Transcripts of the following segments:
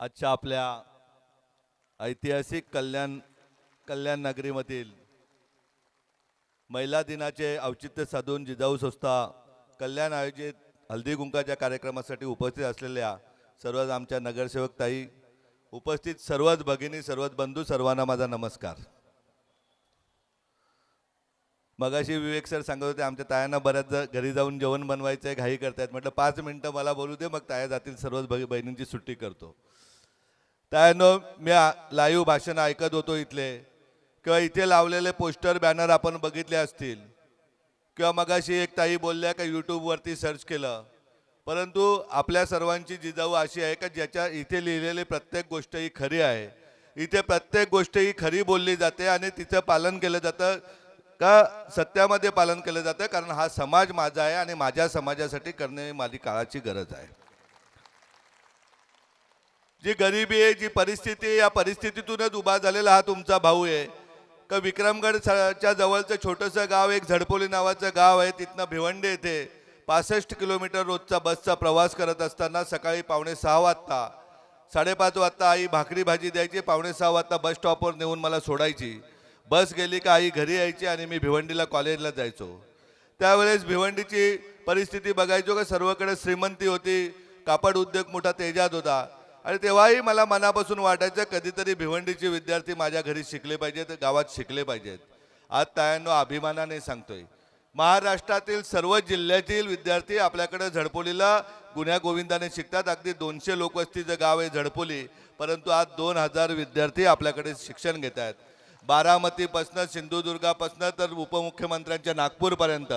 आजच्या आपल्या ऐतिहासिक कल्याण कल्याण नगरीमधील महिला दिनाचे औचित्य साधून जिजाऊ संस्था कल्याण आयोजित हल्दी कुंकाच्या कार्यक्रमासाठी उपस्थित असलेल्या सर्वच आमच्या नगरसेवक ताई उपस्थित सर्वच भगिनी सर्वच बंधू सर्वांना माझा नमस्कार. मगाशी विवेक सर सांगत होते आमच्या तायांना बऱ्याच घरी जाऊन जेवण बनवायचं आहे घाई करतायत. म्हटलं पाच मिनटं मला बोलू दे मग ताया जातील सर्वच भगी बहिणींची सुट्टी करतो. त्यानं मी लाईव्ह भाषण ऐकत होतो इथले. किंवा इथे लावलेले पोस्टर बॅनर आपण बघितले असतील. किंवा मगाशी एक ताई बोलल्या का यूट्यूबवरती सर्च केलं. परंतु आपल्या सर्वांची जिजाऊ अशी आहे का ज्याच्या इथे लिहिलेली प्रत्येक गोष्ट ही खरी आहे. इथे प्रत्येक गोष्ट ही खरी बोलली जाते आणि तिचं पालन केलं जातं का सत्यामध्ये पालन केलं जातं? कारण हा समाज माझा आहे आणि माझ्या समाजासाठी करणे माझी काळाची गरज आहे. जी गरिबी आहे जी परिस्थिती या परिस्थितीतूनच उभा झालेला हा तुमचा भाऊ आहे. का विक्रमगडच्या जवळचं छोटंसं गाव एक झडपोली नावाचं गाव आहे तिथनं भिवंडी येथे पासष्ट किलोमीटर रोजचा बसचा प्रवास करत असताना सकाळी पावणे सहा वाजता साडेपाच वाजता आई भाकरी भाजी द्यायची पावणे सहा वाजता बस स्टॉपवर नेऊन मला सोडायची. बस गेली का आई घरी यायची आणि मी भिवंडीला कॉलेजला जायचो. त्यावेळेस भिवंडीची परिस्थिती बघायचो का सर्वकडे श्रीमंती होती कापड उद्योग मोठा तेजात होता. आणि तेव्हाही मला मनापासून वाटायचं कधीतरी भिवंडीचे विद्यार्थी माझ्या घरी शिकले पाहिजेत गावात शिकले पाहिजेत. आज तायांनो अभिमानाने सांगतोय. महाराष्ट्रातील सर्व जिल्ह्यातील विद्यार्थी आपल्याकडे झडपोलीला गुन्ह्या गोविंदाने शिकतात. अगदी दोनशे लोकवस्तीचं गाव आहे झडपोली परंतु आज दोन हजार विद्यार्थी आपल्याकडे शिक्षण घेत आहेत. बारामतीपासनं सिंधुदुर्गापासनं तर उपमुख्यमंत्र्यांच्या नागपूरपर्यंत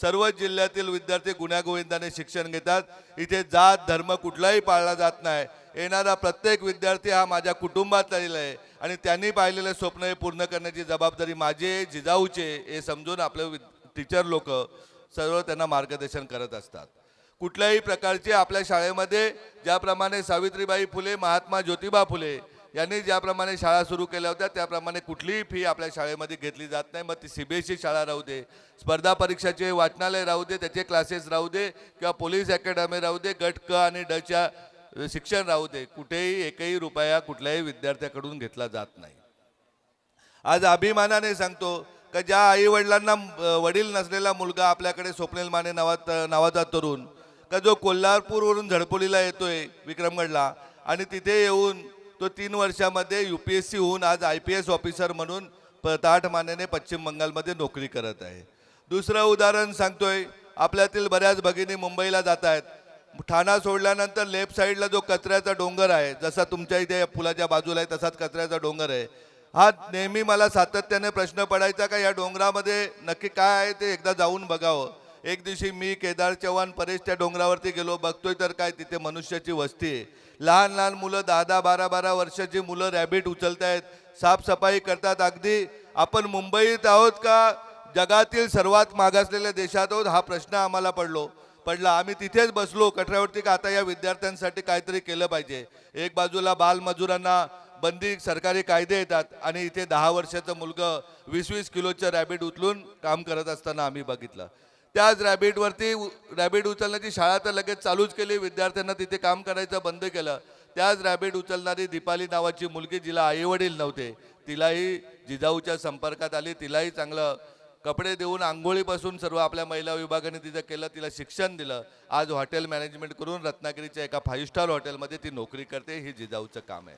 सर्व जिल्ह्यातील विद्यार्थी गुन्ह्या गोविंदाने शिक्षण घेतात. इथे जात धर्म कुठलाही पाळला जात नाही. येणारा प्रत्येक विद्यार्थी हा माझ्या कुटुंबात आलेला आहे. आणि त्यांनी पाहिलेले स्वप्न हे पूर्ण करण्याची जबाबदारी माझे जिजाऊचे हे समजून आपले टीचर लोक सर्व त्यांना मार्गदर्शन करत असतात. कुठल्याही प्रकारचे आपल्या शाळेमध्ये ज्याप्रमाणे सावित्रीबाई फुले महात्मा ज्योतिबा फुले यांनी ज्याप्रमाणे शाळा सुरू केल्या होत्या त्याप्रमाणे कुठलीही फी आपल्या शाळेमध्ये घेतली जात नाही. मग ती सी बी एस सी शाळा राहू दे स्पर्धा परीक्षाचे वाचनालय राहू दे त्याचे क्लासेस राहू दे किंवा पोलीस अकॅडमी राहू दे गट क आणि डच्या शिक्षण राहू दे. कुठेही एकही रुपया कुठल्याही विद्यार्थ्याकडून घेतला जात नाही. आज अभिमानाने सांगतो का ज्या आई वडिलांना वडील नसलेला मुलगा आपल्याकडे स्वप्नील माने नावात नावाचा तरुण का जो कोल्हापूरवरून झडपोलीला येतोय विक्रमगडला आणि तिथे येऊन तो तीन वर्षामध्ये यू पी एस सी होऊन आज आय पी एस ऑफिसर म्हणून प- ताठ मानेने पश्चिम बंगालमध्ये नोकरी करत आहे. दुसरं उदाहरण सांगतोय आपल्यातील बऱ्याच भगिनी मुंबईला जात आहेत ठाणा सोडल्यानंतर लेफ्ट साईडला जो कचऱ्याचा डोंगर आहे जसा तुमच्या इथे पुलाच्या बाजूला आहे तसाच कचऱ्याचा डोंगर आहे. हा नेहमी मला सातत्याने प्रश्न पडायचा का या डोंगरामध्ये नक्की काय आहे ते एकदा जाऊन बघावं. एक दिवशी मी केदार चव्हाण परेश त्या डोंगरावरती गेलो बघतोय तर काय तिथे मनुष्याची वस्ती आहे. लहान लहान मुलं दहा दहा बारा बारा वर्षाची मुलं रॅबिट उचलतायत. साफसफाई करतात. अगदी आपण मुंबईत आहोत का? जगातील सर्वात मागासलेल्या देशात आहोत हा प्रश्न आम्हाला पडलो. पडला. आम्ही तिथेच बसलो. कठऱ्यावरती का आता या विद्यार्थ्यांसाठी काहीतरी केलं पाहिजे? एक बाजूला बालमजुरांना बंदी सरकारी कायदे येतात आणि इथे दहा वर्षाचं मुलगं वीस वीस किलोचं रॅबिट उचलून काम करत असताना आम्ही बघितलं. त्याच रॅबिटवरती रॅबिट उचलण्याची शाळा तर लगेच चालूच केली. विद्यार्थ्यांना तिथे काम करायचं बंद केलं. त्याच रॅबिट उचलणारी दीपाली नावाची मुलगी जिला आईवडील नव्हते तिलाही जिजाऊच्या संपर्कात आली. तिलाही चांगलं कपडे देऊन आंघोळीपासून सर्व आपल्या महिला विभागाने तिथं केलं तिला शिक्षण दिलं. आज हॉटेल मॅनेजमेंट करून रत्नागिरीच्या एका फाईव्ह स्टार हॉटेलमध्ये ती नोकरी करते. हे जिजाऊचं काम आहे.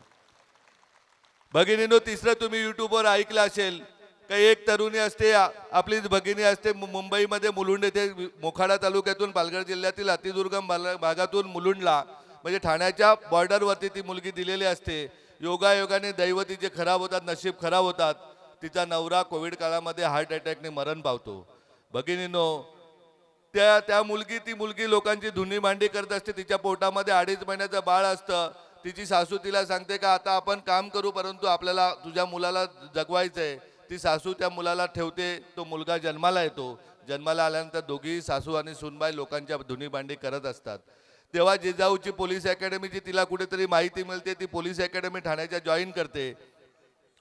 भगिनीनो तिसरं तुम्ही युट्यूबवर ऐकलं असेल का एक तरुणी असते आपली आपलीच भगिनी असते मु- मुंबईमध्ये मुलुंड येथे मोखाडा तालुक्यातून पालघर जिल्ह्यातील अतिदुर्गम भागातून मुलुंडला म्हणजे ठाण्याच्या बॉर्डरवरती ती मुलगी दिलेली असते. योगायोगाने दैव तिचे खराब होतात नशीब खराब होतात. तिचा नवरा कोविड काळामध्ये हार्ट अटॅकने मरण पावतो. भगिनीनो त्या त्या मुलगी ती मुलगी लोकांची धुनी भांडी करत असते तिच्या पोटामध्ये अडीच महिन्याचं बाळ असतं. तिची सासू तिला सांगते का आता आपण काम करू परंतु आपल्याला तुझ्या मुलाला जगवायचं आहे ती सासू त्या मुलाला ठेवते तो मुलगा जन्माला येतो. जन्माला आल्यानंतर दोघी सासू आणि सुनबाई लोकांच्या धुनी भांडी करत असतात. तेव्हा जिजाऊची पोलीस अकॅडमीची तिला कुठेतरी माहिती मिळते ती पोलीस अकॅडमी ठाण्याच्या जॉईन करते.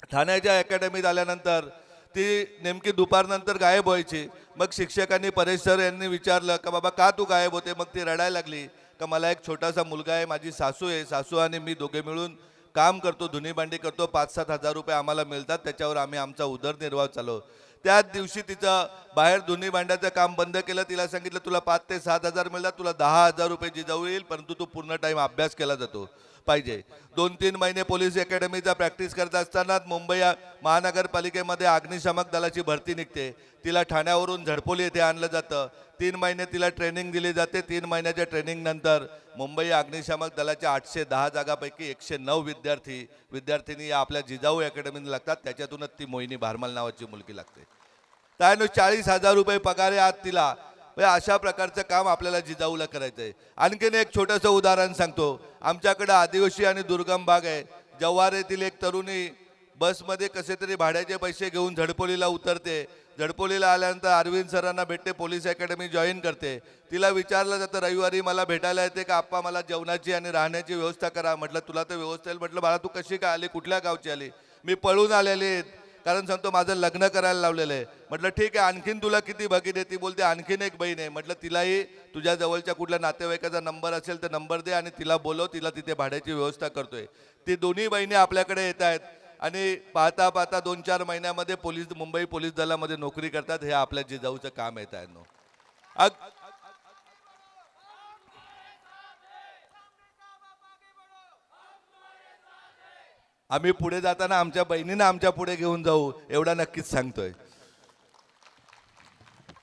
ठाण्याच्या अकॅडमीत आल्यानंतर ती नेमकी दुपारनंतर गायब व्हायची. मग शिक्षकांनी परेश सर यांनी विचारलं का बाबा का तू गायब होते? मग ती रडायला लागली का मला एक छोटासा मुलगा आहे माझी सासू आहे. सासू आणि मी दोघे मिळून काम करतो धुनी भांडी करतो. पाच सात हजार रुपये आम्हाला मिळतात. त्याच्यावर आम्ही आमचा उदरनिर्वाह चालवतो त्याच दिवशी तिचं बाहेर धुनी भांड्याचं काम बंद केलं. तिला सांगितलं तुला पाच ते सात हजार मिळतात तुला दहा हजार रुपये जिजाऊ येईल परंतु तू पूर्ण टाईम अभ्यास केला जातो. पाहिजे. दोन तीन महिने पोलीस अकॅडमीचा प्रॅक्टिस करत असताना मुंबई महानगरपालिकेमध्ये अग्निशामक दलाची भरती निघते. तिला ठाण्यावरून झडपोली येथे आणलं जातं. तीन महिने तिला ट्रेनिंग दिली जाते. तीन महिन्याच्या ट्रेनिंग नंतर मुंबई अग्निशामक दलाच्या आठशे दहा जागापैकी एकशे नऊ विद्यार्थी विद्यार्थिनी या आपल्या जिजाऊ अकॅडमीने लागतात. त्याच्यातूनच ती मोहिनी भारमल नावाची मुलगी लागते. त्यानं चाळीस हजार रुपये पगार आहे आज तिला. म्हणजे अशा प्रकारचं काम आपल्याला जिजाऊला करायचं आहे. आणखीन एक छोटंसं उदाहरण सांगतो. आमच्याकडे आदिवासी आणि दुर्गम भाग आहे. जव्हार येथील एक तरुणी बसमध्ये कसे तरी भाड्याचे पैसे घेऊन झडपोलीला उतरते. झडपोलीला आल्यानंतर अरविंद सरांना भेटते पोलीस अकॅडमी जॉईन करते. तिला विचारलं जातं रविवारी मला भेटायला येते का? आप्पा मला जेवणाची आणि राहण्याची व्यवस्था करा. म्हटलं तुला तर व्यवस्था येईल. म्हटलं बाळा तू कशी काय आली? कुठल्या गावची आली? मी पळून आलेली कारण सांगतो माझं लग्न करायला लावलेलं आहे. म्हटलं ठीक आहे आणखीन तुला किती बघीन आहे? ती बोलते आणखीन एक बहीण आहे. म्हटलं तिलाही तुझ्या जवळच्या कुठल्या नातेवाईकाचा नंबर असेल तर नंबर दे आणि तिला बोलव तिला तिथे भाड्याची व्यवस्था करतोय. ती दोन्ही बहिणी आपल्याकडे येत आहेत. आणि पाहता पाहता दोन चार महिन्यामध्ये पोलीस मुंबई पोलीस दलामध्ये नोकरी करतात हे आपल्या जिजाऊचं काम येत आहे नो अग आम्ही पुढे जाताना आमच्या बहिणीनं आमच्या पुढे घेऊन जाऊ एवढा नक्कीच सांगतोय.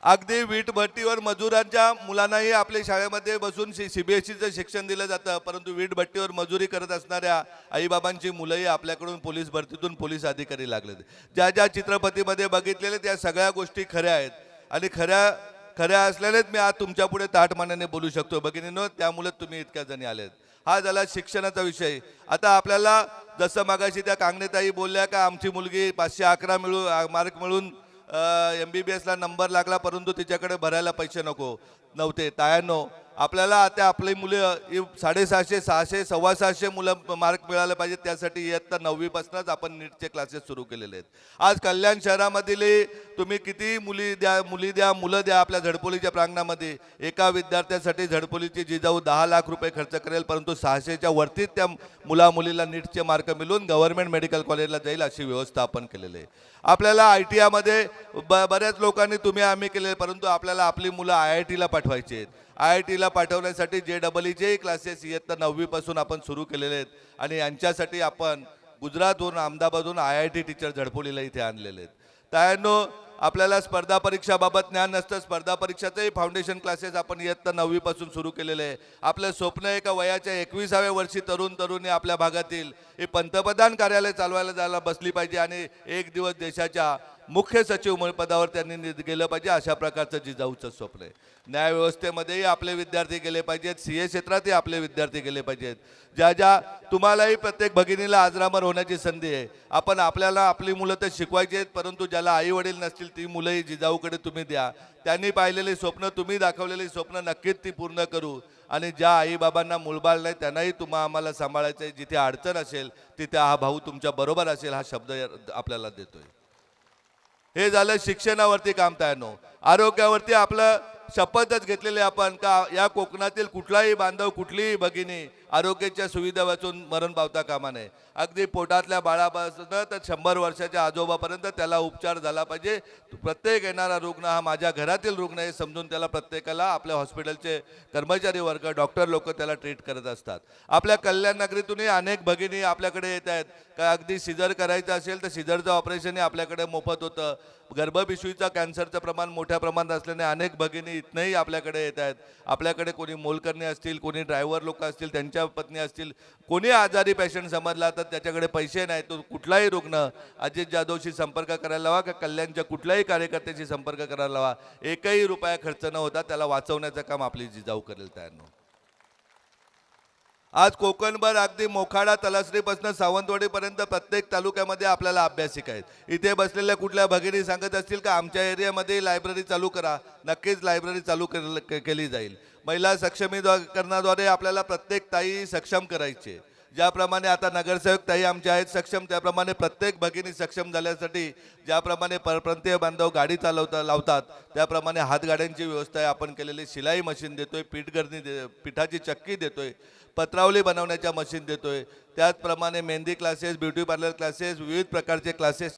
अगदी वीटभट्टीवर मजुरांच्या मुलांनाही आपल्या शाळेमध्ये बसून सी सी बी एस सीचं शिक्षण दिलं जातं. परंतु वीट भट्टीवर मजुरी करत असणाऱ्या आईबाबांची मुलंही आपल्याकडून पोलीस भरतीतून पोलीस अधिकारी लागले ज्या ज्या चित्रपतीमध्ये बघितलेले त्या सगळ्या गोष्टी खऱ्या आहेत. आणि खऱ्या खऱ्या असल्यानेच मी आज तुमच्यापुढे ताटमानाने बोलू शकतो. भगिनीनो त्यामुळे तुम्ही इतक्या जणी आलेत. हा झाला शिक्षणाचा विषय. आता आपल्याला जसं मागाशी त्या कांगणेताई बोलल्या का आमची मुलगी पाचशे अकरा मिळू मार्क मिळून एम बी बी एसला नंबर लागला परंतु तिच्याकडे भरायला पैसे नको. नव्हते. तायांनो आपल्याला आता आपली मुलं इ- साडेसहाशे सहाशे सव्वा सहाशे मुलं मार्क मिळाले पाहिजे त्यासाठी इयत्ता नववीपासूनच आपण नीटचे क्लासेस सुरू केलेले आहेत. आज कल्याण शहरामधील तुम्ही किती मुली द्या मुली द्या मुलं द्या आपल्या झडपोलीच्या प्रांगणामध्ये. एका विद्यार्थ्यासाठी झडपोलीची जिजाऊ दहा लाख रुपये खर्च करेल परंतु सहाशेच्या वरतीच त्या मुला मुलीला नीटचे मार्क मिळून गव्हर्नमेंट मेडिकल कॉलेजला जाईल अशी व्यवस्था आपण केलेली आहे. आपल्याला आय टी आयमध्ये ब बऱ्याच लोकांनी तुम्ही आम्ही केले परंतु आपल्याला आपली मुलं आय आय टीला पाठवायची आहेत. आय आय टीला पाठवण्यासाठी जे डबल ईचेही क्लासेस इयत्ता नववीपासून आपण सुरू केलेले आहेत. आणि यांच्यासाठी आपण गुजरातहून अहमदाबादहून आय आय टी टीचर झडपोलीला इथे आणलेले आहेत. त्यानो आपल्याला स्पर्धा परीक्षाबाबत ज्ञान नसतं. स्पर्धा परीक्षाचंही फाउंडेशन क्लासेस आपण इयत्ता नववीपासून सुरू केलेले आहे. आपलं स्वप्न एका वयाच्या एकविसाव्या वर्षी तरुण तरुणी आपल्या भागातील हे पंतप्रधान कार्यालय चालवायला जायला बसली पाहिजे आणि एक दिवस देशाच्या मुख्य सचिव म्हणून पदावर त्यांनी नि- गेलं पाहिजे अशा प्रकारचं जिजाऊचं स्वप्न आहे. न्यायव्यवस्थेमध्येही आपले विद्यार्थी गेले पाहिजेत सी ए क्षेत्रातही आपले विद्यार्थी गेले पाहिजेत. ज्या ज्या तुम्हालाही प्रत्येक भगिनीला आजरामर होण्याची संधी आहे आपण आपल्याला आपली मुलं तर शिकवायची आहेत परंतु ज्याला आई वडील नसतील ती मुलंही जिजाऊकडे तुम्ही द्या. त्यांनी पाहिलेली स्वप्न तुम्ही दाखवलेली स्वप्न नक्कीच ती पूर्ण करू. आणि ज्या आईबाबांना मुलबाळ नाही त्यांनाही तुम्हा आम्हाला सांभाळायचं आहे जिथे अडचण असेल तिथे हा भाऊ तुमच्या बरोबर असेल हा शब्द आपल्याला देतोय. हे झालं शिक्षणावरती काम तयानो आरोग्यावरती आपलं शपथच घेतलेली आपण का या कोकणातील कुठलाही बांधव कुठलीही भगिनी आरोग्याच्या सुविधा वाचून मरण पावता कामा नये. अगदी पोटातल्या बाळापासून तर शंभर वर्षाच्या आजोबापर्यंत त्याला उपचार झाला पाहिजे. प्रत्येक येणारा रुग्ण हा माझ्या घरातील रुग्ण आहे समजून त्याला प्रत्येकाला आपल्या हॉस्पिटलचे कर्मचारी वर्ग डॉक्टर लोक त्याला ट्रीट करत असतात. आपल्या कल्याण नगरीतूनही अनेक भगिनी आपल्याकडे येत आहेत. का अगदी सिजर करायचं असेल तर सिजरचं ऑपरेशनही आपल्याकडे मोफत होतं. गर्भपिशवीचा कॅन्सरचं प्रमाण मोठ्या प्रमाणात असल्याने अनेक भगिनी इथनंही आपल्याकडे येत आहेत. आपल्याकडे कोणी मोलकर्णी असतील कोणी ड्रायव्हर लोक असतील त्यांच्या पत्नी असतील कोणी आजारी पेशंट समजला तर त्याच्याकडे पैसे नाही तो कुठलाही रुग्ण अजित जाधवशी संपर्क करायला लावा का कल्याणच्या कुठल्याही कार्यकर्त्याशी संपर्क करायला लावा. एकही रुपया खर्च न होता त्याला वाचवण्याचं काम आपली जिजाऊ करेल त्यानं आज कोकणभर अगदी मोखाडा तलासरीपासून सावंतवाडीपर्यंत प्रत्येक तालुक्यामध्ये आपल्याला अभ्यासिक आहेत. इथे बसलेल्या कुठल्या भगिनी सांगत असतील का आमच्या एरियामध्ये लायब्ररी चालू करा. नक्कीच लायब्ररी चालू केल- केली जाईल. महिला सक्षमीकरणाद्वारे आपल्याला प्रत्येक ताई सक्षम करायची आहे. ज्याप्रमाणे आता नगरसेवक ताई आमच्या आहेत सक्षम त्याप्रमाणे प्रत्येक भगिनी सक्षम झाल्यासाठी ज्याप्रमाणे परप्रांतीय बांधव गाडी चालवता लावतात त्याप्रमाणे हातगाड्यांची व्यवस्था आहे. आपण केलेली शिलाई मशीन देतोय पीठगरणी दे पिठाची चक्की देतोय पत्रावली बनवण्याच्या मशीन देतोय. त्याचप्रमाणे mehndi classes beauty parlour classes विविध प्रकारचे क्लासेस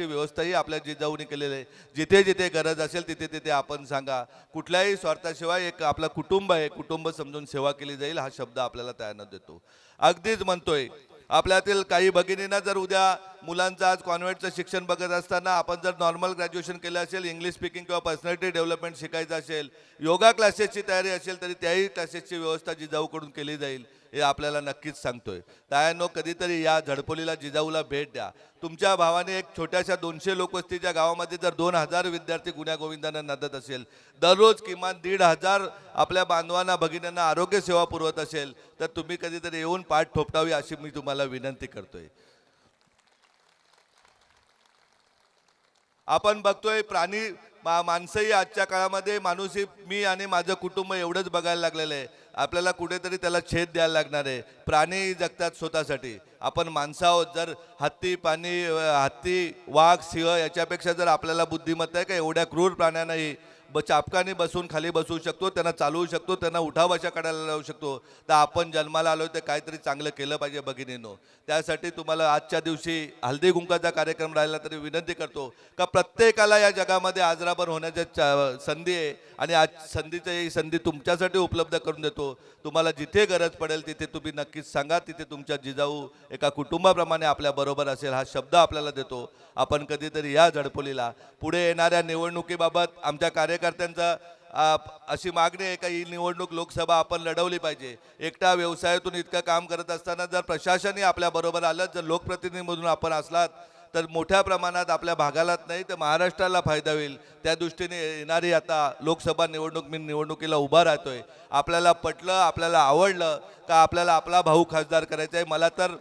ची व्यवस्थाही आपल्या जिजाऊने केलेली आहे. जिथे जिथे गरज असेल तिथे तिथे आपण सांगा. कुठल्याही स्वार्थाशिवाय एक आपलं कुटुंब आहे कुटुंब समजून सेवा केली जाईल हा शब्द आपल्याला त्यानं देतो. अगदीच म्हणतोय आपल्यातील काही भगिनींना जर उद्या मुलांचं आज कॉन्व्हेंटचं शिक्षण बघत असताना आपण जर नॉर्मल ग्रॅज्युएशन केलं असेल इंग्लिश स्पीकिंग किंवा पर्सनॅलिटी डेव्हलपमेंट शिकायचं असेल योगा क्लासेसची तयारी असेल तरी त्याही क्लासेसची व्यवस्था जिजाऊकडून केली जाईल. हे आपल्याला नक्कीच सांगतोय. तायानो कधीतरी या झडपोलीला जिजाऊला भेट द्या. तुमच्या भावाने एक छोट्याशा दोनशे लोकवस्तीच्या गावामध्ये जर दोन हजार विद्यार्थी गुण्यागोविंदांना नादत असेल दररोज किमान दीड हजार आपल्या बांधवांना भगिनींना आरोग्य सेवा पुरवत असेल तर तुम्ही कधीतरी येऊन पाठ ठोपटावी अशी मी तुम्हाला विनंती करतोय. आपण बघतोय प्राणी मा माणसंही आजच्या काळामध्ये माणूसही मी आणि माझं कुटुंब एवढंच बघायला लागलेलं आहे. आपल्याला कुठेतरी त्याला छेद द्यायला लागणार आहे. प्राणी जगतात स्वतःसाठी. आपण माणसं आहोत जर हत्ती पाणी हत्ती वाघ सिंह याच्यापेक्षा जर आपल्याला बुद्धिमत्ता आहे का? एवढ्या क्रूर प्राण्यांनाही ब चापकाने बसून खाली बसवू शकतो त्यांना चालवू शकतो त्यांना उठावाशा काढायला लावू शकतो. तर आपण जन्माला आलो तर काहीतरी चांगलं केलं पाहिजे भगिनीनो. त्यासाठी तुम्हाला आजच्या दिवशी हल्दी कुंकाचा कार्यक्रम राहिला तरी विनंती करतो. का प्रत्येकाला या जगामध्ये आजराबर होण्याच्या संधी आहे आणि आज संधीचं ही संधी तुमच्यासाठी उपलब्ध करून देतो. तुम्हाला जिथे गरज पडेल तिथे तुम्ही नक्कीच सांगा तिथे तुमच्या जिजाऊ एका कुटुंबाप्रमाणे आपल्या बरोबर असेल हा शब्द आपल्याला देतो. आपण कधीतरी या झडपोलीला. पुढे येणाऱ्या निवडणुकीबाबत आमच्या कार्यकर्त्यांचा अशी मागणी आहे का ही निवडणूक लोकसभा आपण लढवली पाहिजे? एकटा व्यवसायातून इतकं काम करत असताना जर प्रशासनही आपल्याबरोबर आलं जर लोकप्रतिनिधीमधून आपण असलात तर मोठ्या प्रमाणात आपल्या भागालाच नाही तर महाराष्ट्राला फायदा होईल. त्या दृष्टीने येणारी आता लोकसभा निवडणूक मी निवडणुकीला उभा राहतोय. आपल्याला पटलं आपल्याला आवडलं का आपल्याला आपला भाऊ खासदार करायचा आहे? मला तर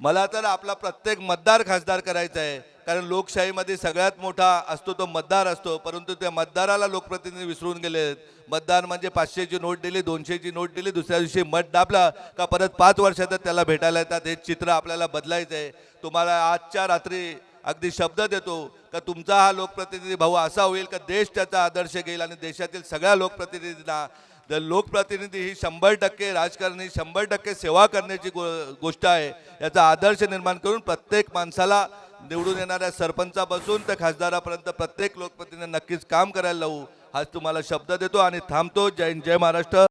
मला तर आपला प्रत्येक मतदार खासदार करायचा आहे. कारण लोकशाहीमध्ये सगळ्यात मोठा असतो तो मतदार असतो परंतु त्या मतदाराला लोकप्रतिनिधी विसरून गेले. मतदार म्हणजे पाचशेची नोट दिली दोनशेची नोट दिली दुसऱ्या दिवशी मत दाबला का परत पाच वर्षातच त्याला भेटायला येतात. हे चित्र आपल्याला बदलायचं आहे. तुम्हाला आजच्या रात्री अगदी शब्द देतो का तुमचा हा लोकप्रतिनिधी भाऊ असा होईल का देश त्याचा आदर्श घेईल आणि देशातील सगळ्या लोकप्रतिनिधींना? तर लोकप्रतिनिधी ही शंभर टक्के राजकारणी शंभर टक्के सेवा करण्याची गो गोष्ट आहे. याचा आदर्श निर्माण करून प्रत्येक माणसाला निवडून येणाऱ्या सरपंचापासून तर खासदारापर्यंत प्रत्येक लोकप्रतिनिधी नक्कीच काम करायला लावू. आज तुम्हाला शब्द देतो आणि थांबतो. जय जय महाराष्ट्र.